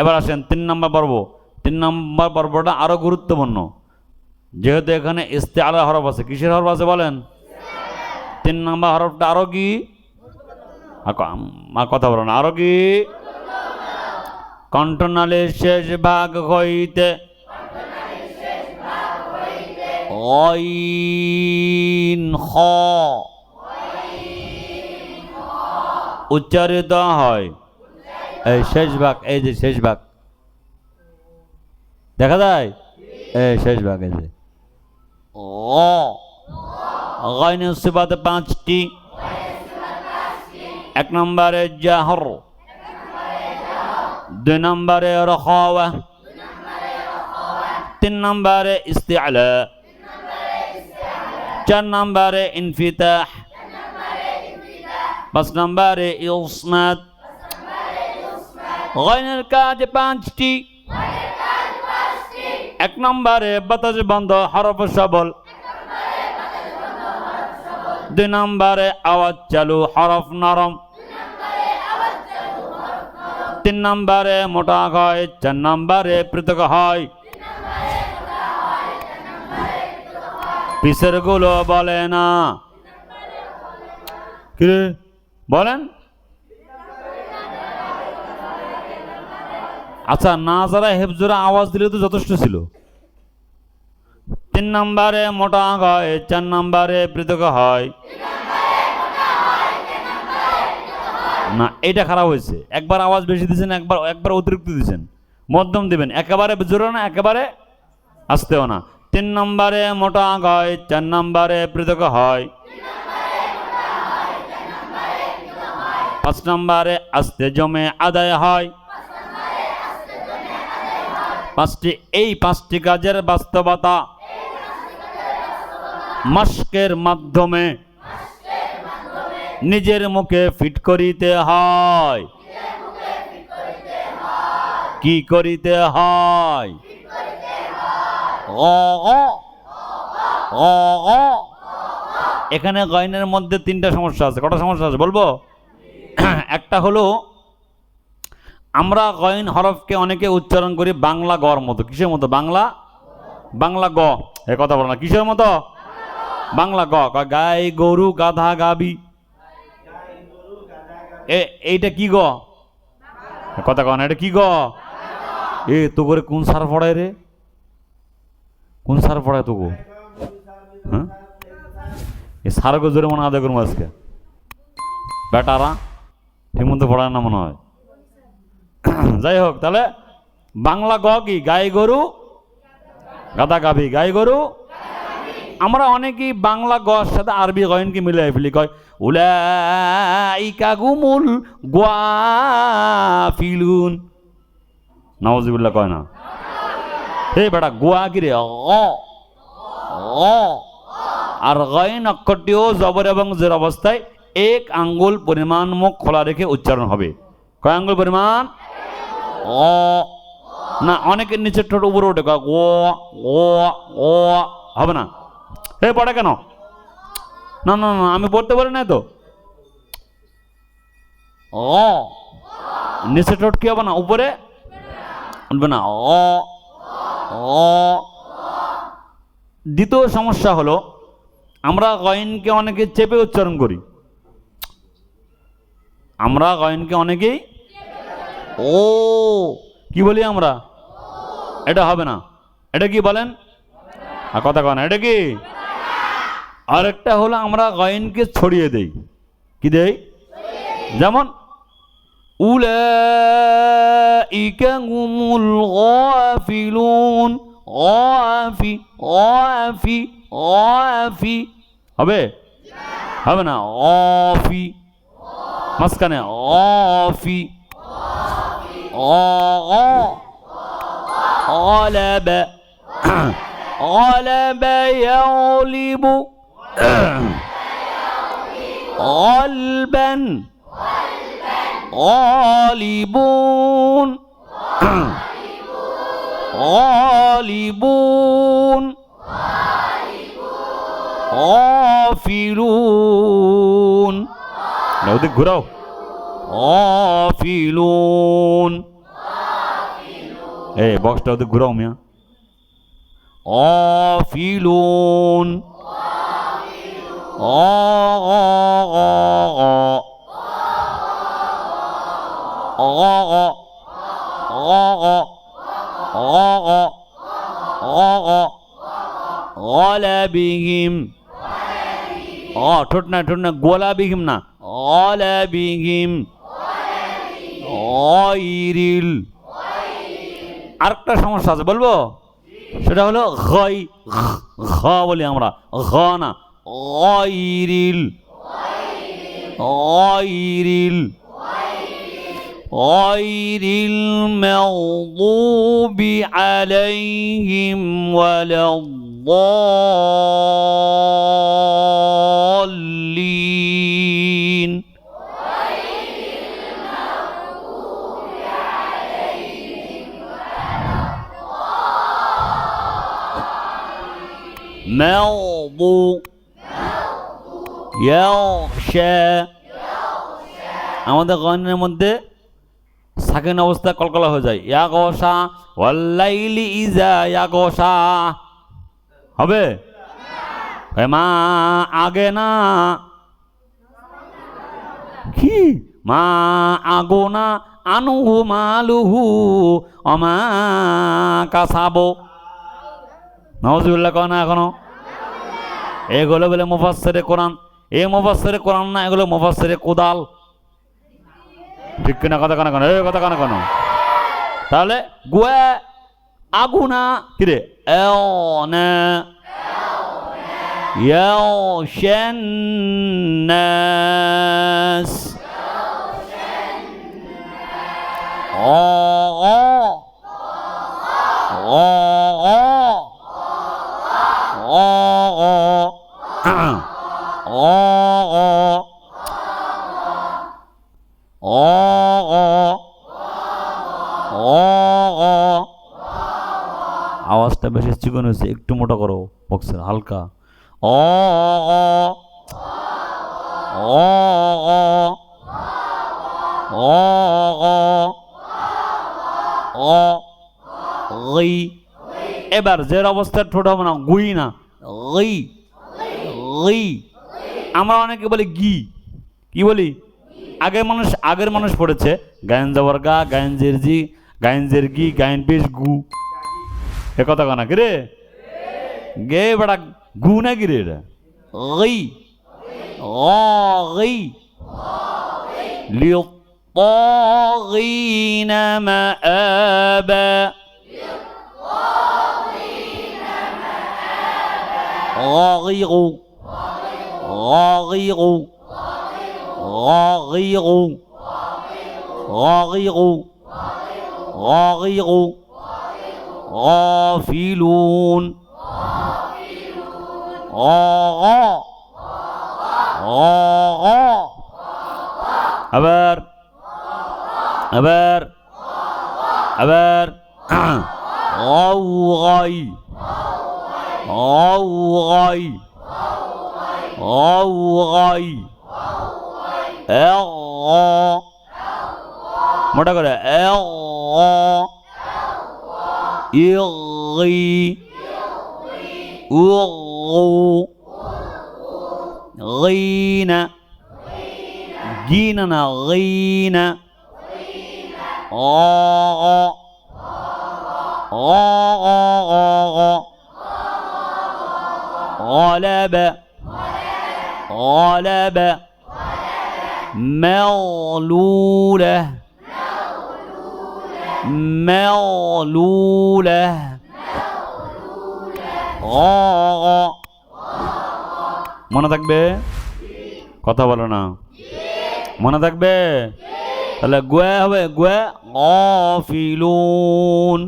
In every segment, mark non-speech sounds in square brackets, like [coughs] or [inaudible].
এবার আসেন, তিন নম্বর পর্ব। তিন নম্বর পর্বটা আরও গুরুত্বপূর্ণ। যেহেতু এখানে ইস্তে আলা হরফ আছে, কিসের হরফ আছে বলেন? তিন নম্বর হরফটা আরও কি? কথা বলেন আরও কি? কণ্ঠনালীর শেষ ভাগ হইতে উচ্চারিত হয়। এই শেষ ভাগ এই যে শেষ ভাগ দেখা যায় এই শেষ ভাগ এই যে ও গয়নের সিবাত পাঁচটি এক নম্বরে জাহর দুই নম্বরে রখাওয়া তিন নম্বরে ইস্তিআলা চার নম্বরে ইনফিতাহ পাঁচ নম্বরে ইউসনাদ গয়নের কাজ পাঁচটি। এক নম্বরে বাতাস বন্ধ, হরফ সবল। দুই নম্বরে আওয়াজ চালু, হরফ নরম। তিন নম্বরে মোটা হয়, চার নম্বরে পৃথক হয়। পিসেরগুলো বলে না। বলেন। আচ্ছা না যারা হেফজুরা আওয়াজ দিলে তো যথেষ্ট ছিল। তিন নম্বরে মোটা হয়, চার নম্বরে পৃথক হয়। না এটা খারাপ হয়েছে। একবার আওয়াজ বেশি দিয়েছেন, একবার একবার অতিরিক্ত দিয়েছেন। মধ্যম দিবেন। একেবারে জোরে না, একেবারে আসতেও না। তিন নম্বরে মোটা হয়, চার নম্বরে পৃথক হয়। পাঁচ নম্বরে আস্তে জমে আদায় হয়। পাঁচটি, এই পাঁচটি কাজের বাস্তবতা মাস্কের মাধ্যমে নিজের মুখে ফিট করিতে হয়। কি করিতে হয়? এখানে গয়নের মধ্যে তিনটা সমস্যা আছে। কটা সমস্যা আছে বলব? একটা হলো আমরা গয়ন হরফকে অনেকে উচ্চারণ করি বাংলা গর মতো। কিসের মতো? বাংলা? বাংলা গ। এ কথা বলো না। কিসের মতো? বাংলা গ। গাই গরু গাধা গাবি। এ, এইটা কি গ? কথা কন, এটা কি গ? এ, তো করে কোন সার পড়ায় রে? কোন সার পড়ায় তো গো হ্যাঁ? এ সারকে জোরে মনে আদায় করব আজকে। বেটারা, ঠিক মতো পড়ায় না মনে হয়। [coughs] যাই হোক তাহলে বাংলা গ কি? গাই গরু, গাদা গাভি। গাই গরু, আমরা অনেকেই বাংলা গর সাথে আরবি গয়নকে মিলাই ফেলি, কয়, উলাইকা গুমুল গোয়াফিলুন। নওয়াজিবুল্লাহ কয় না? হে বেটা, গোয়া কি রে? অ অ। আর গয়ন অক্ষরটিও জবর এবং জের অবস্থায় এক আঙ্গুল পরিমাণ মুখ খোলা রেখে উচ্চারণ হবে। কয় আঙ্গুল পরিমাণ? অ না, অনেকের নিচের ঠোঁট উপরে ওঠে ও ও ও, হবে না। এ, পড়ে কেন? না না না, আমি পড়তে পারি না তো। ও নিচের ঠোঁট কি হবে না, উপরে? উঠবে না। অ অ দ্বিতীয় সমস্যা হলো, আমরা গয়নকে অনেকে চেপে উচ্চারণ করি। আমরা গয়নকে অনেকেই ও। কি বলি আমরা? এটা হবে না। এটা কি বলেন? আর কথা কন, এটা কি? আরেকটা হলো আমরা গয়নকে ছড়িয়ে দেই। কি দেই? যেমন হবে? হবে না? অফি মাঝখানে غاغا غلب غلب يغلب غلبا غالبون غالبون غافلون لو ديك غافلون ايه باكش تاخد الجرام يا غافلون غلبهم اه ঠোঁট না ঠোঁট না গোলাবিহীম না অলাবিহীম অইরিল আরেকটা সমস্যা আছে বলবো সেটা হলো ঘই ঘ বলি আমরা ঘ না অইরিল অইরিল غير المغضوب عليهم ولا الضالين مغضوب يغشى আমাদের গণের মধ্যে সাকেন অবস্থা কলকলা হয়ে যায় ইয়া গোসা ওয়াল্লাইলি ইজা ইয়া গোসা হবে এ মা আগে না কি মা আগো না আনুহু মালুহু অমা কাসাবো নজিবুল্লাহ কয় না এখনও? এগুলো বলে মুফাসের কোরআন। এ মুফাসের কোরআন না, এগুলো মুফাসের কোদাল। ঠিক কিনা কথা কানা কেন? এ কথা কানা কেন। তাহলে গুয়ে, আগুনা, কিরে? ইয়াস ও ও ও ও ও ও। ও ও। ও ও। আওয়াজটা বেশি চিকন হয়েছে একটু মোটা করো বক্সের হালকা। ও ও। ও ও। ও গই এবার জের অবস্থার ঠোঁট হবে না গুই না গই গই আমরা অনেকে বলি গি কি বলি আগের মানুষ আগের মানুষ পড়েছে গায়ন যাবার গা গায়ন জের জি গায়ন জের গি গায়ন পেশ গু এ কথা কানা কি রে গে বেড়া গু না কি রে এটা গই ও গই للطاغين مآبا غير غير غير غير غير غافلون. غا غا আবার আবার আবার غوغي অওয়াই অওয়াই এ অ মোটা করে এ অ ইগি উগু গিনা গিনা না গিনা অ অ অ অ অ অ غلب غلب مغلولة مغلولة غا মনে থাকবে কথা বলো না মনে থাকবে তাহলে গুয়া হবে গুয়া গফিলুন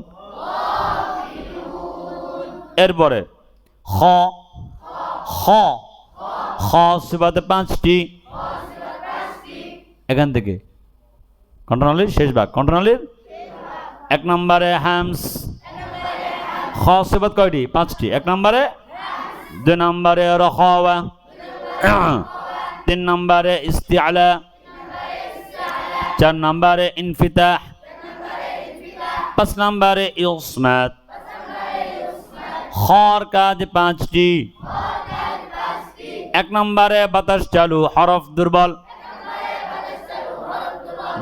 এরপরে খ খ খ সিবাতে পাঁচটি। এখান থেকে। কন্ট্রোনালির শেষ ভাগ। কন্ট্রোনালির এক নম্বরে হ্যামস। খ সিবাত কয়টি? পাঁচটি। এক নম্বরে দুই নম্বরে রখাওয়া। তিন নম্বরে ইস্তিআলা। চার নম্বরে ইনফিতাহ। পাঁচ নম্বরে ইউসমাত খর কাজ পাঁচটি। এক নম্বরে বাতাস চালু, হরফ দুর্বল।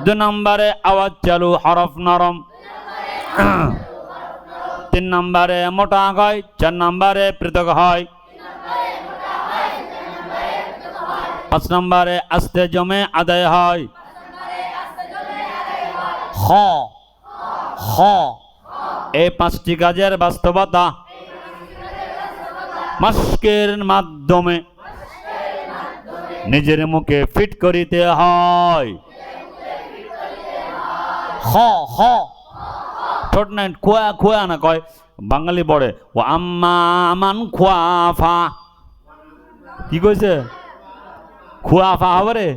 দু নম্বরে আওয়াজ চালু, হরফ নরম। তিন নম্বরে মোটা হয় চার নম্বরে পৃথক হয়। পাঁচ নম্বরে আস্তে জমে আদায় হয়। খ। খ। এই পাঁচটি কাজের বাস্তবতা। মাস্কের মাধ্যমে। নিজের মুখে ফিট করিতে হয়। হ খোয়া না কয়। বাঙালি বড়ে ও আমান খোয়া ফা কি কইছে? খোয়া ফা হবে রে?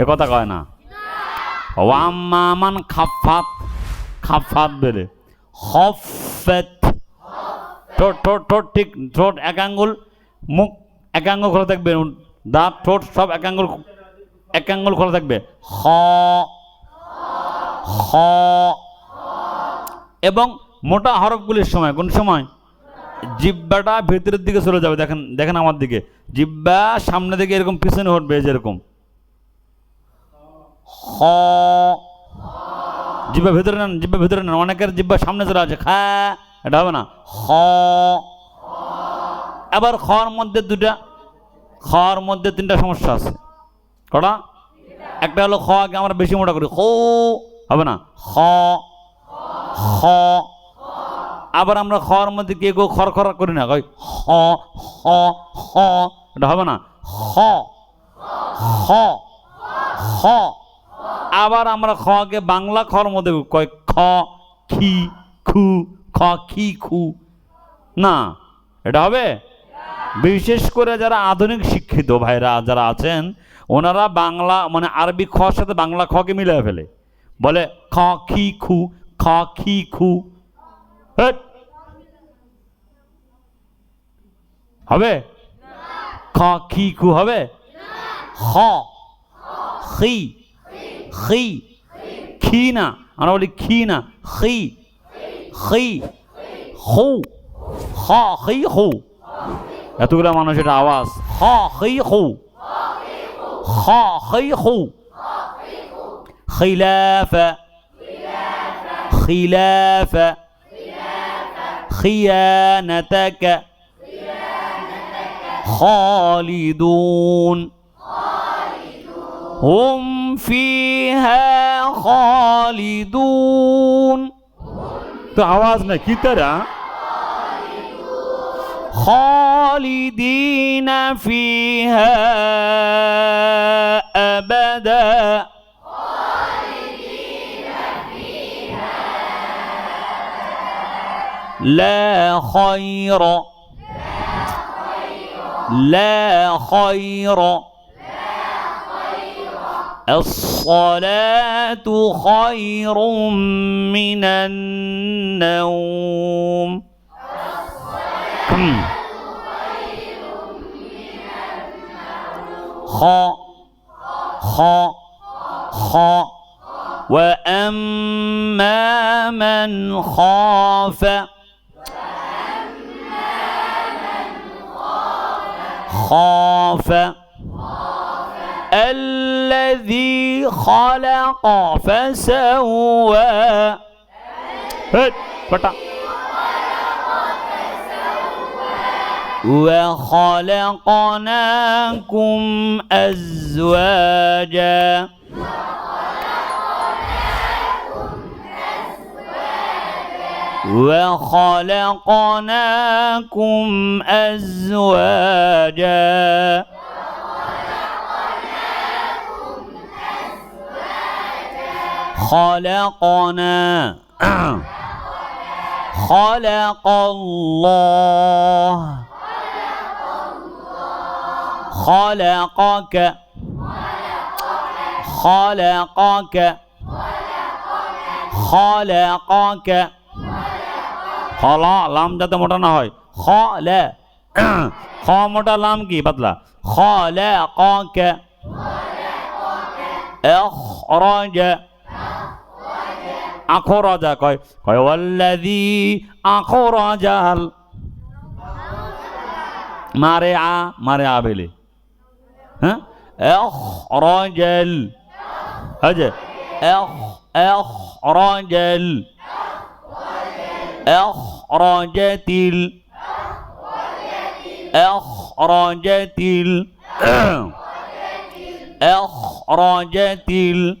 এ কথা কয় না। ও আমান খাফাত। খাফাত বেলে হফেত ঠোঁট ঠোঁট ঠোঁট ঠিক, ঠোঁট এক আঙ্গুল, মুখ এক আঙ্গুল খোলা থাকবে। দাঁত, ঠোঁট সব এক আঙ্গুল, এক খোলা থাকবে। হ হ এবং মোটা হরফগুলির সময়, কোন সময়? জিব্বাটা ভেতরের দিকে চলে যাবে, দেখেন দেখেন আমার দিকে। জিব্বা সামনে দিকে এরকম, পিছনে উঠবে এই যে এরকম। হ জিব্বা ভেতরে নেন, জিব্বা ভেতরে নেন, অনেকের জিব্বা সামনে চলে আছে খা, এটা হবে না হ এবার খর মধ্যে দুটা খর মধ্যে তিনটা সমস্যা আছে। কটা? একটা হলো খ আগে আমরা বেশি মোটা করি। হো হবে না? খ খ আবার আমরা খর মধ্যে কে কেউ খর খর করি না? কই হ হ হ এটা হবে না? হ হ হ আবার আমরা খকে বাংলা খর মধ্যে কয় খ, খি, খু, খ, খি, খু। না, এটা হবে? বিশেষ করে যারা আধুনিক শিক্ষিত ভাইরা যারা আছেন, ওনারা বাংলা মানে আরবি খর সাথে বাংলা খকে মিলিয়ে ফেলে। বলে খ, খি, খু, খ, খি, খু। হবে? খ, খি, খু হবে? খি। খি। খি। না। আমরা বলি খি না। খি। খি। হু হ খি হু এতগুলো মানুষের আওয়াজ। হ খি খু খ খি খু خلاف خلاف خيانتك خالدون هم فيها خالدون تو आवाज না خالدين فيها أبدا. لا خير. لا خير. الصلاة خير من النوم. خ خ خ. وأما من خاف. خاف. الذي خلق فسوى. هات وخلقناكم أزواجا. وخلقناكم أزواجا. خلقنا [coughs] خلق الله خلقك خلقك خلقك খল লাম যাতে মোটা না হয় খ লে খ মোটা লাম কি পাতলা খ লে ক কে أخرج আখরাজা কয় কয় ওয়াল্লাযী আখরাজাল মারে আ মারে আ বেলে أخ رجل. ال أجل أخ رجل. أخ رجل. أخ أخرج ال أخرجت ال أخرجت. ال أخرجت. ال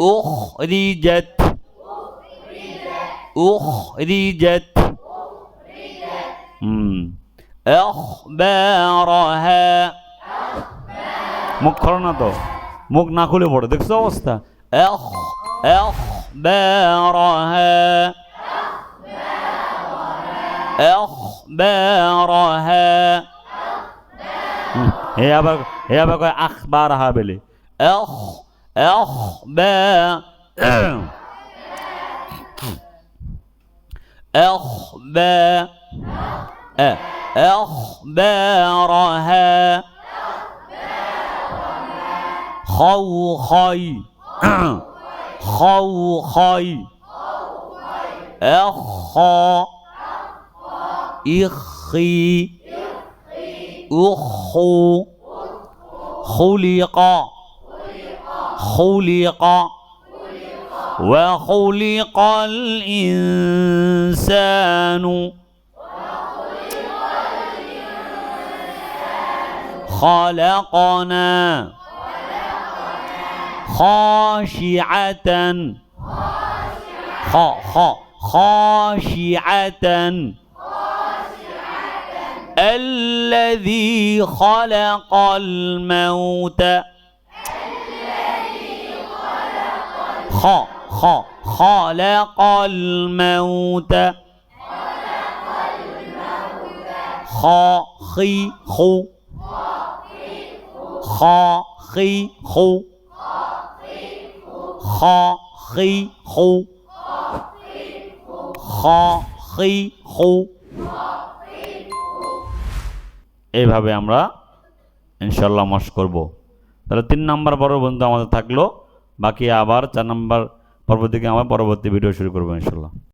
أخرجت أخرجت أخرجت মুখ খোলো না তো। মুখ না খুলে পড়ো, দেখছ অবস্থা? হে আবার হে আবার কয় আখবার হা বেলে। এখ এখ বে এখ বে أخبارها خوخي. [coughs] خوخي. أخا. إخي. أخو. خلق. خلق. وخلق الإنسان. خلقنا خاشعة خ خ خاشعة الذي خلق الموت خ خ خلق الموت خ خي خو 哈嘿吼，哈嘿吼，哈嘿吼，এইভাবে আমরা ইনশাল্লাহ মশ করব। তাহলে তিন নাম্বার পর্ব বন্ধু আমাদের থাকল। বাকি আবার চার নাম্বার পর্ব থেকে আমরা পরবর্তী ভিডিও শুরু করব ইনশাল্লাহ